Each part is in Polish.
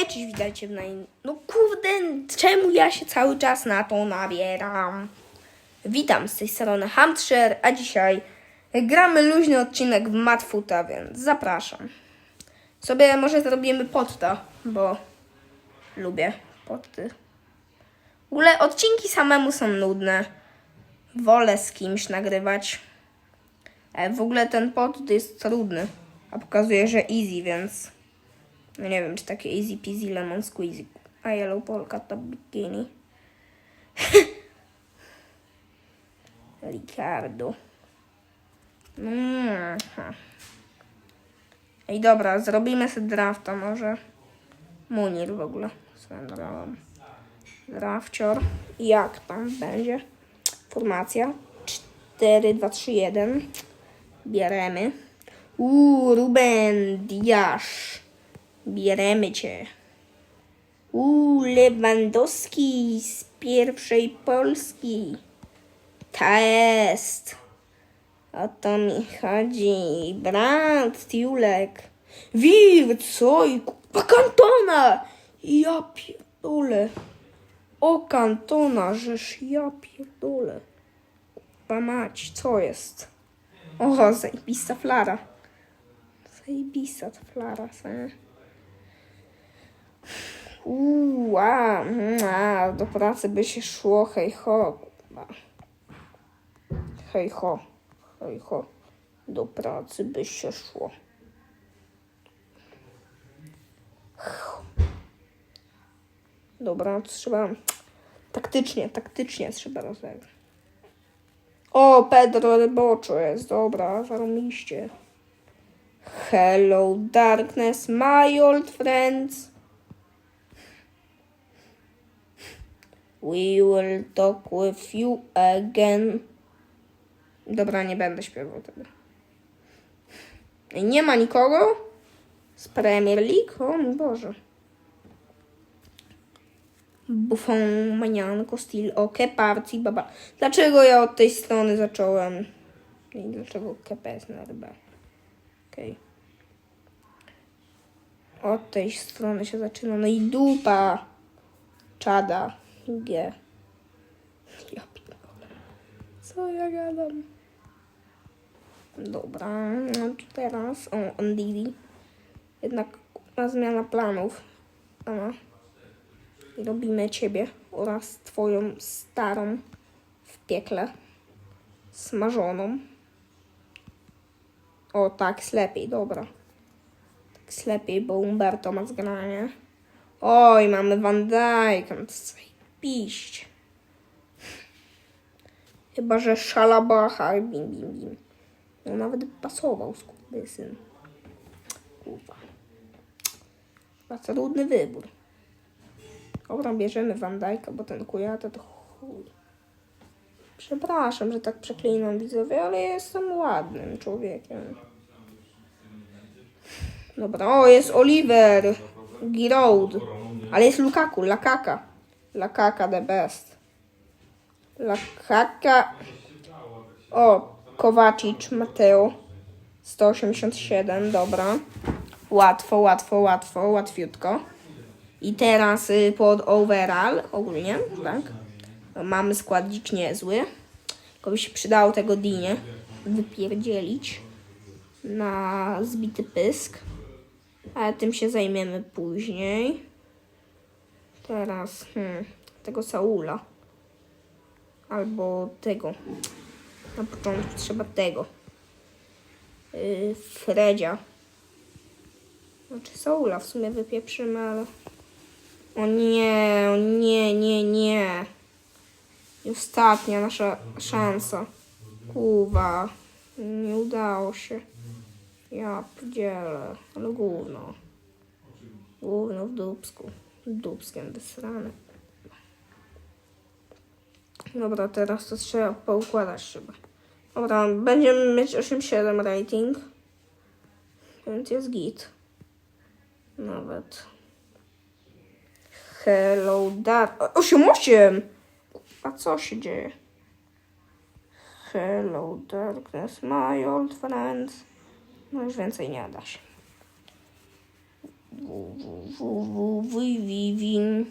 Hej, cześć, w naj... No kurde, czemu ja się cały czas na to nabieram? Witam z tej strony Hamtrzer, a dzisiaj gramy luźny odcinek w Matfuta, więc zapraszam. Sobie może zrobimy podta, bo lubię podty. W ogóle odcinki samemu są nudne. Wolę z kimś nagrywać. E, w ogóle ten pod jest trudny, a pokazuje, że easy, więc... No nie wiem, czy takie easy peasy lemon squeezy. A yellow polka to bikini. Ricardo. Ej, dobra, zrobimy sobie drafta może. Munir w ogóle. Drogą. Drafcior. Jak tam będzie? Formacja. 4, 2, 3, 1. Bieremy. Uuu, Ruben Diasz. Bieremy cię. Uuu, Lewandowski z pierwszej Polski. Ta jest. O to mi chodzi. Brat, Julek. Wir, co? I kupa kantona. Ja pierdolę. O kantona, żeż ja pierdolę. Kupa mać, co jest? O, zajebista flara. Zajebista ta flara, co? Uuu, mm, a, do pracy by się szło, hej ho. Hej ho, hej ho, do pracy by się szło. Dobra, trzeba taktycznie, taktycznie trzeba rozegrać. O, Pedro Ryboczo jest, dobra, zarobiście. Hello, darkness, my old friends. We will talk with you again. Dobra, nie będę śpiewał tego. Nie ma nikogo z Premier League? O mój Boże. Buffon, Manianko, Steel, o, Keparci, Baba. Dlaczego ja od tej strony zacząłem? I dlaczego jest na RB? Okej. Od tej strony się zaczyna. No i dupa. Czada. G. Ja pierdolę. Co ja gadam? Dobra, no teraz o Ondili. Jednak na zmiana planów. Ama. I robimy ciebie oraz twoją starą w piekle. Smażoną. O, tak, lepiej, dobra. Tak lepiej, bo Umberto ma zgranie. Oj, mamy Van Dijk, zajebiście. Chyba, że szalabacha, bim, bim, bim. No nawet pasował, syn. Kurwa. Bardzo trudny wybór. Dobra, bierzemy Van Dijk'a, bo ten Kujata to chuj. Przepraszam, że tak przeklinam widzowie, ale jestem ładnym człowiekiem. Dobra, o jest Oliver Giroud, ale jest Lukaku, Lakaka. Lakaka the best. Lakaka. O, Kowacic, Mateo. 187, dobra. Łatwo, łatwo, łatwo, łatwiutko. I teraz y, pod overall ogólnie, tak? Mamy składnik niezły. Tylko by się przydało tego dinie wypierdzielić na zbity pysk. Ale tym się zajmiemy później. Teraz hmm, tego Saula. Albo tego. Na początku trzeba tego. Yy, Fredzia. Znaczy Saula w sumie wypieprzymy, ale... O nie, o nie, nie, nie. I ostatnia nasza szansa. Kuwa. Nie udało się. Ja pierdzielę. Ale gówno. Gówno w dupsku. Dupskiem wysrane. Dobra, teraz to trzeba poukładać chyba. Dobra, będziemy mieć 8,7 rating. Więc jest git. Nawet. Hello, Dark. 8,8! A co się dzieje? Hello, darkness, my old friends. No już więcej nie da się. W, w, w, w, w, wi, win.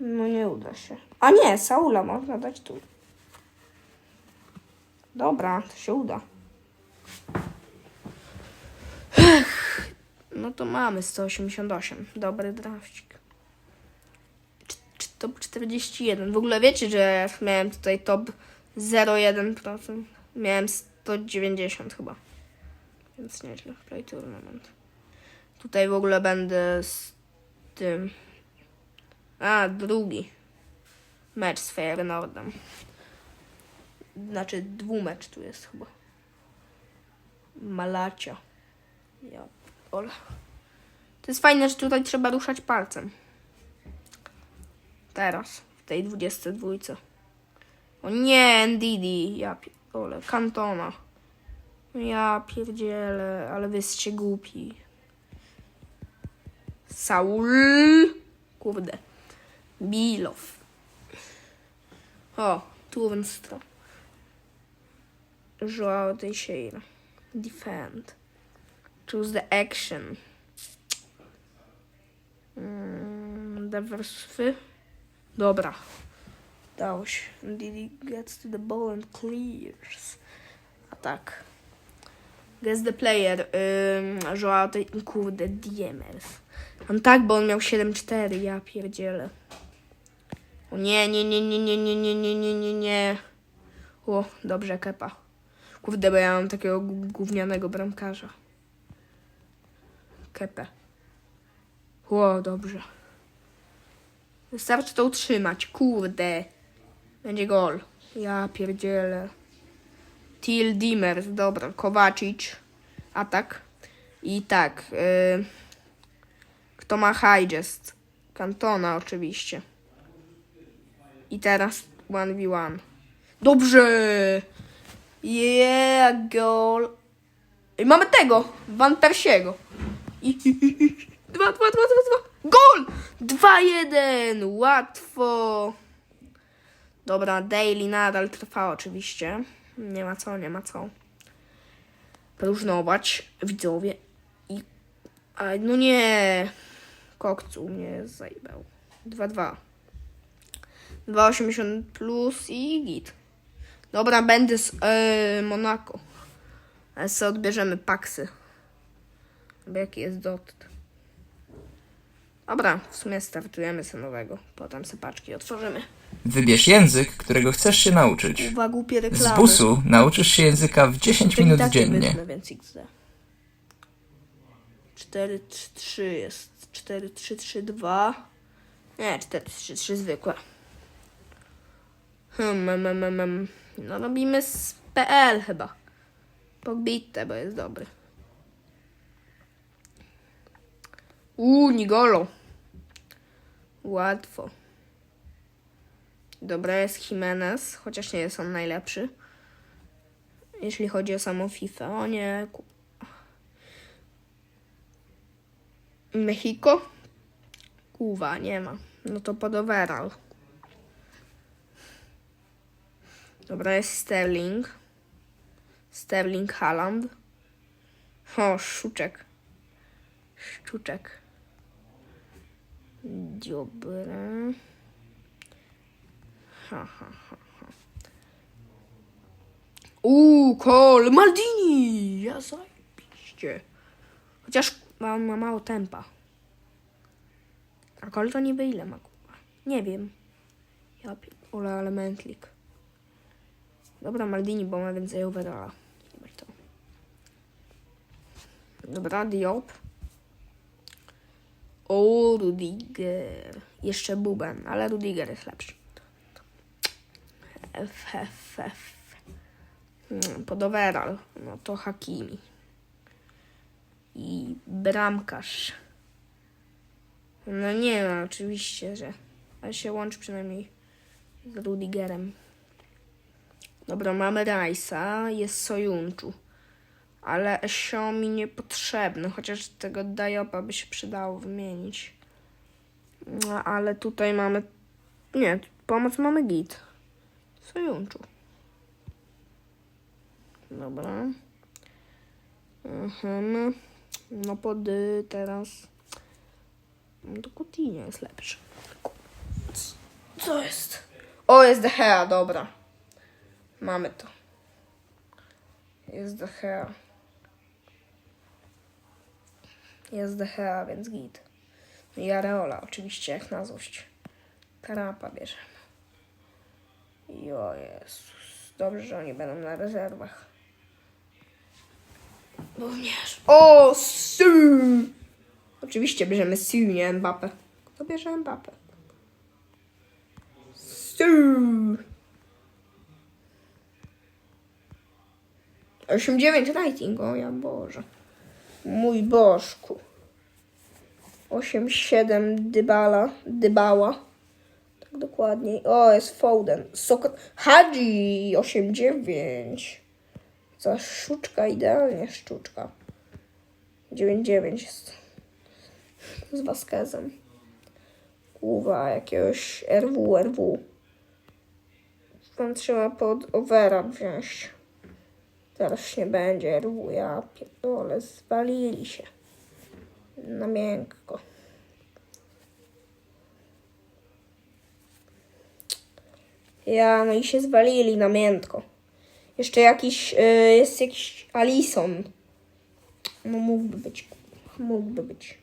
No nie uda się. A nie, Saula można dać tu. Dobra, to się uda. No to mamy 188. Dobry drafcik. Cz- cz- Top 41. W ogóle wiecie, że miałem tutaj top 0,1%. Miałem 190 chyba. Więc nieźle. Play tournament. Tutaj w ogóle będę z tym. A, drugi. Mecz z Feyenoordem. Znaczy dwumecz tu jest chyba. Malacia. Ja ole. To jest fajne, że tutaj trzeba ruszać palcem. Teraz, w tej 22. O nie, Ndidi. Ja pierdolę. Kantona. Ja pierdzielę, ale wy jesteście głupi. Saul. Kurde. Bilow. O, Turnstra. Joao Teixeira. Defend. Choose the action. Mm, Diversify. Dobra. Dało się. Didi gets to the ball and clears. A tak. Guess the player. Ym, Joao Te... Kurde, Diemers. On tak, bo on miał 7-4. Ja pierdzielę. O nie, nie, nie, nie, nie, nie, nie, nie, nie, nie, nie. O, dobrze, kepa. Kurde, bo ja mam takiego gó- gównianego bramkarza. Kepę. O, dobrze. Wystarczy to utrzymać. Kurde. Będzie gol. Ja pierdzielę. Til Dimers. Dobra. Kowacic. Atak. I tak. Y... Kto ma highest? Kantona oczywiście. I teraz 1v1. Dobrze! Yeah, goal. I mamy tego! Van Persiego. I, dwa, dwa, dwa, dwa, dwa. Gol! 2-1! Łatwo! Dobra, daily nadal trwa oczywiście. Nie ma co, nie ma co. Próżnować widzowie. I... A, no nie! Kokcu mnie zajebał. 2-2. 2,80 plus i git. Dobra, będę z e, Monako. Ale sobie odbierzemy paksy. Jaki jest dot. Dobra, w sumie startujemy sobie nowego. Potem sobie paczki otworzymy. Wybierz język, którego chcesz się nauczyć. Uwaga, głupie Z reklamy. busu nauczysz się języka w 10 To i minut tak nie dziennie. wytnę, więc XD. 4, 3, 3 jest. 4, 3, 3, 2. Nie, 4, 3, 3 zwykłe. Hmm, mm, mm, mm, mm. No robimy z PL chyba. Pobite, bo jest dobry. Uuu, Nigolo. Łatwo. Dobra jest Jimenez, chociaż nie jest on najlepszy. Jeśli chodzi o samą FIFA. O nie. Mexico? Kuwa, nie ma. No to pod overall. Dobra, jest Sterling. Sterling Haaland. O, Szuczek. Szczuczek. Dobra. Ha. Uuu, Kol, Maldini! Ja zajebiście. Chociaż ma, ma mało tempa. A Kol to niby ile ma, kurwa? Nie wiem. Ja pierdolę, ale mętlik. Dobra, Maldini, bo ma więcej overalla. To. Dobra, Diop. O, Rudiger. Jeszcze Buben, ale Rudiger jest lepszy. F, F, F. Mm, Pod overall. No to Hakimi. I bramkarz. No nie no, oczywiście, że. Ale się łączy przynajmniej z Rudigerem. Dobra, mamy Rajsa, jest Sojunczu. Ale Esio mi niepotrzebny, chociaż tego Dajopa by się przydało wymienić. No, ale tutaj mamy... Nie, pomoc mamy git. Sojunczu. Dobra. Mhm. No pod y, teraz. No to Coutinho jest lepszy. Co jest? O, jest De Gea, dobra. Mamy to. Jest De Gea. Jest De Gea, więc git. I Areola, oczywiście, jak na złość. Karapa Jo Jezus. Dobrze, że oni będą na rezerwach. Również. O, Su! Oczywiście bierzemy Su, nie Mbappé. Kto bierze Mbappé? Su! 8-9 rating, o ja Boże. Mój Bożku. 8-7 Dybala. Dybała. Tak dokładniej. O, jest Foden. Sokot. Hadzi 8-9. Za szczuczka, idealnie szczuczka. 9-9 jest. Z Vasquezem. Kurwa, jakiegoś RW, RW. Tam trzeba pod overa wziąć. Teraz nie będzie RW, ja pierdolę, zwalili się. Na miękko. Ja, no i się zwalili na miętko. Jeszcze jakiś, y, jest jakiś Alison. No mógłby być, mógłby być.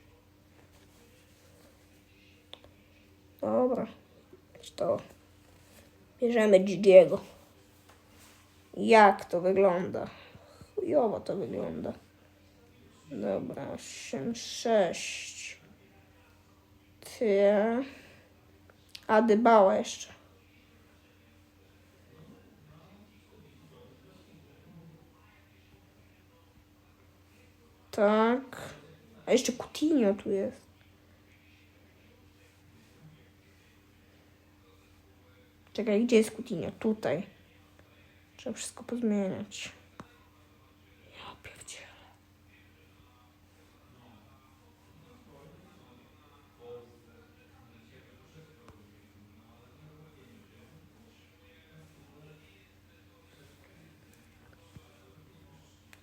Dobra, to bierzemy Gigiego. Jak to wygląda? Chujowo to wygląda. Dobra, 8, 6. Ty. A dybała jeszcze. Tak. A jeszcze Coutinho tu jest. Czekaj, gdzie jest Coutinho? Tutaj. Trzeba wszystko pozmieniać. Ja pierdzielę.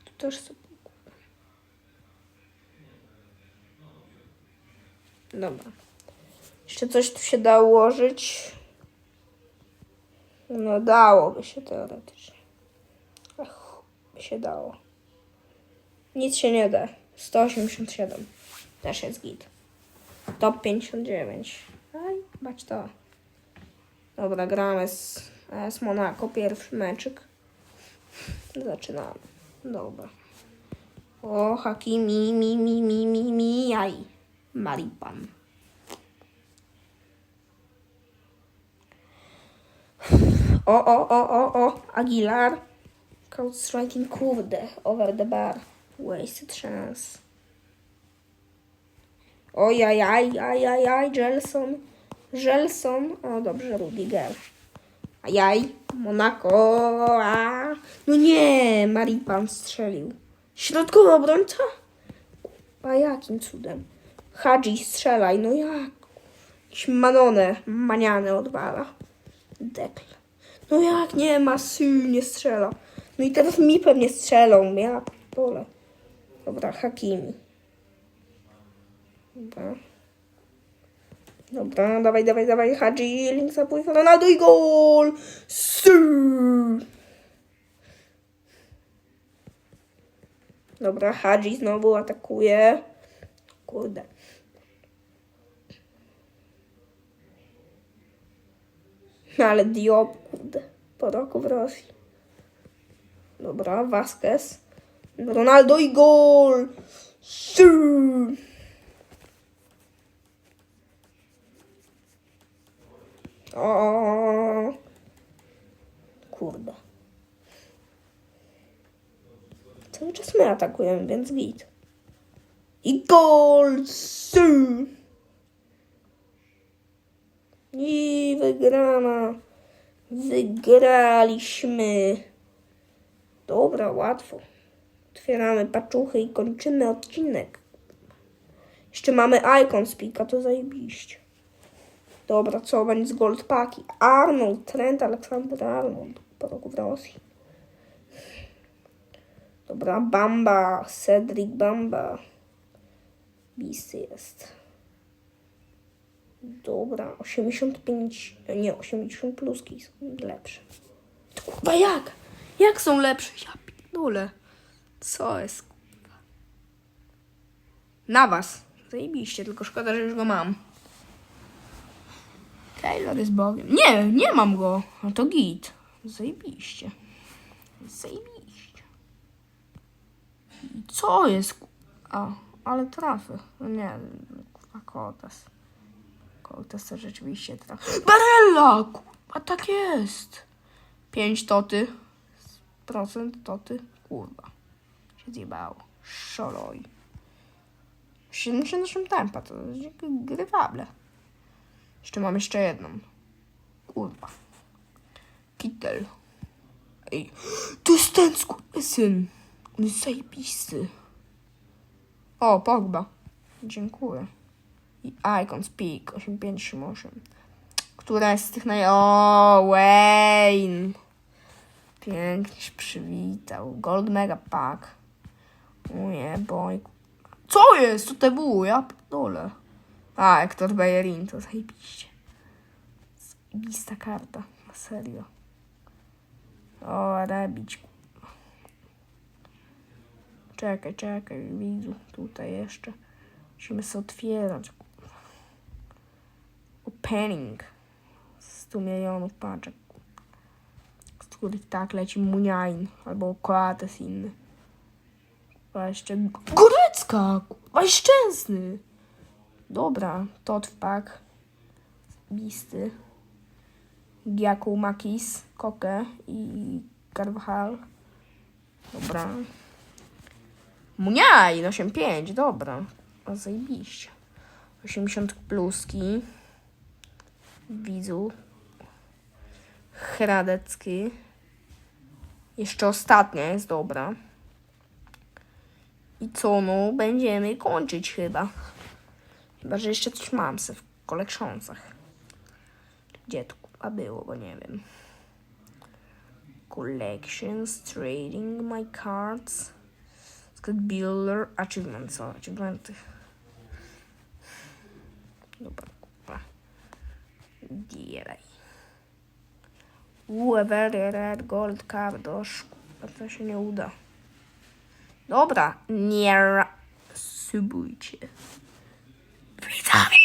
Tu też sobie... Dobra. Jeszcze coś tu się da ułożyć. No dałoby się teoretycznie. Ach, by się dało. Nic się nie da. 187. Też jest git. Top 59. Aj, bacz to. Dobra, gramy z, z Monaco. Pierwszy meczyk. Zaczynamy. Dobra. O, Hakimi, mi, mi, mi, mi, mi, jaj. Maripan. O, o, o, o, o, Aguilar. Cold striking, kurde, over the bar. Wasted chance. Ojajaj, ajajaj, Gelson. Gelson. O, dobrze, Rudiger. Ajaj, Monaco. A. No nie, Maripan strzelił. Środkowy obrońca? A jakim cudem? Hadzi, strzelaj, no jak? Manone, maniane odwala. Dekl. No jak nie ma Syl nie strzela. No i teraz mi pewnie strzelą. Ja pole. Dobra, Hakimi. Dobra. Dobra, dawaj, dawaj, dawaj. Hadzi, link zabój, Ronaldo i gol! Dobra, Hadzi znowu atakuje. Kurde. No ale Diop, kurde, po roku w Rosji. Dobra, Vasquez. Ronaldo i gol! O, kurde. Cały czas my atakujemy, więc git. I gol! Sy! I wygrana. Wygraliśmy. Dobra, łatwo. Otwieramy paczuchy i kończymy odcinek. Jeszcze mamy Icon Speaka, to zajebiście. Dobra, co będzie z Gold Paki? Arnold, Trent, Aleksander Arnold. Po roku w Rosji. Dobra, Bamba, Cedric Bamba. Beast jest. Dobra, 85, nie, 80 pluski są lepsze. Kurwa, jak? Jak są lepsze? Ja pierdolę. Co jest, kurwa? Na was. Zajebiście, tylko szkoda, że już go mam. Taylor jest bogiem. Nie, nie mam go. No to git. Zajebiście. Zajebiście. Co jest? A, ale trafy. No nie, kurwa, kotas. Kotas to rzeczywiście trafi. Barella! Kurwa, tak jest. 5 toty. Procent toty. Kurwa. Się zjebało. Szoloj. 78 tempa, to jest grywable. Jeszcze mam jeszcze jedną. Kurwa. Kittel. Ej, to jest ten syn. On jest zajebisty. O, Pogba. Dziękuję. I Icon Speak 8538. Która z tych naj... O, Wayne. Pięknie się przywitał. Gold Mega Pack. Nie, boy. Co jest? To TW, ja pierdolę. A, Hector Bellerin, to zajebiście. Zajebista karta, na serio. O, rabić. Czekaj, czekaj, widzu, tutaj jeszcze. Musimy sobie otwierać. Opening. 100 milionów paczek. Z których tak leci Muniain albo Koates inny. A jeszcze Gorecka! A szczęsny! Dobra, tot wpak. Bisty. Giaku Makis, Koke i Carvajal. Dobra. Muniaj, 85, dobra. Zajebiście. 80 pluski. Widzu. Hradecki. Jeszcze ostatnia jest dobra. I co, no, będziemy kończyć chyba. Chyba, że jeszcze coś mam se w kolekcjoncach. Gdzie to kurwa było, bo nie wiem. Collections, trading my cards. Scott Builder, achievements, co? Achievementy. Dobra, kurwa. Dieraj. Uuu, very red gold cardosz. Kurwa, to się nie uda. Dobra, nie subujcie. Widzowie,